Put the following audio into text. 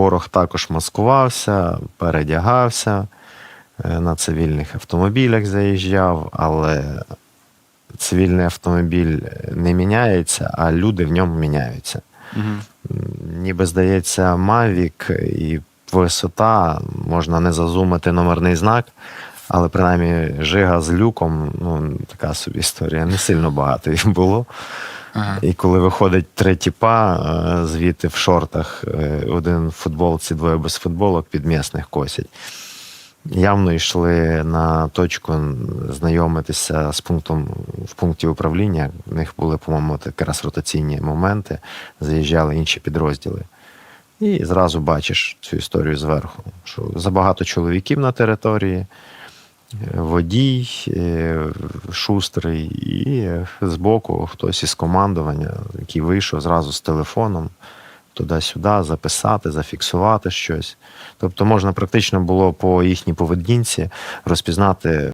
ворог також маскувався, передягався, е, на цивільних автомобілях заїжджав, але цивільний автомобіль не міняється, а люди в ньому міняються. Мгм. Ніби здається, Mavic і висота, можна не зазумити номерний знак, але принаймні жига з люком, ну така собі історія, не сильно багато їх було. І коли виходить три тіпа е, звідти в шортах, е, один в футболці, двоє без футболок, під місних косять. Явно йшли на точку знайомитися з пунктом в пункті управління. У них були, по-моєму, якраз ротаційні моменти, заїжджали інші підрозділи. І зразу бачиш цю історію зверху, що забагато чоловіків на території, водій, е, шустрий, і з збоку хтось із командування, який вийшов зразу з телефоном туди-сюди, записати, зафіксувати щось. Тобто можна практично було по їхній поведінці розпізнати